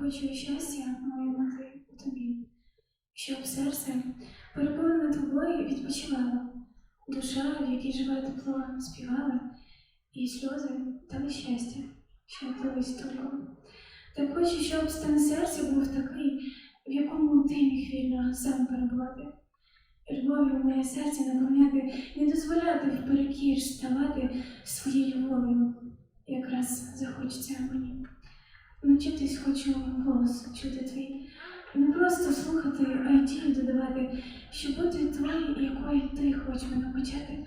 хочу щастя, мою мати у тобі, щоб серце, переповнене тобою, відпочивало, душа, в якій живе тепло, співала, і сльози дали щастя, що плили строком. Так хочу, щоб стан серця був такий, в якому ти міг вільно сам перебувати. Любов'ю моє серце наповняти, не дозволяти вперекір ставати своєю волею, якраз захочеться мені. Навчитись хочу голос чути твій, не просто слухати, а й дію додавати, щоб бути твоєю, якою ти хочеш мене почати,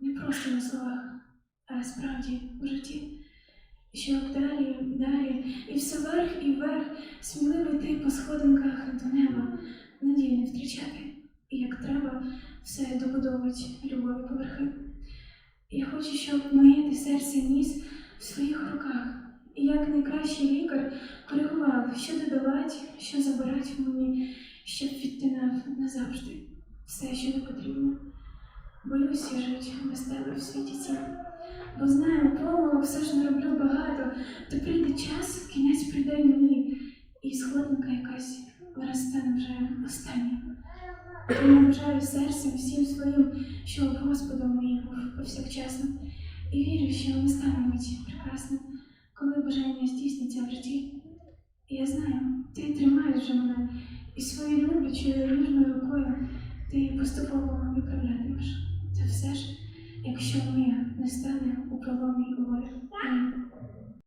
не просто на словах, а справді в житті. Щоб далі, далі, і все вверх і вверх, сміливо йти по сходинках до неба, надію не втрачати, і як треба, все добудовувати любові поверхи. Я хочу, щоб моє серце ніс в своїх руках, як найкращий лікар коригував, що додавати, що забирати мені, щоб відтинав назавжди все, що не потрібно. Боюся жити без тебе в світі цім. Бо знаю, помилок все ж не роблю багато, то прийде час, кінець прийде мені, і сходинка якась виростане вже остання. Тому бажаю серцем всім своїм, щоб Господом мій був повсякчасно, і вірю, що настане мить прекрасна, коли бажання здійсниться в житті. І я знаю, ти тримаєш мене, і своєю люблячою ніжною рукою ти поступово виправлятимеш. Це все ж, якщо ми не стане у проломі. Амінь.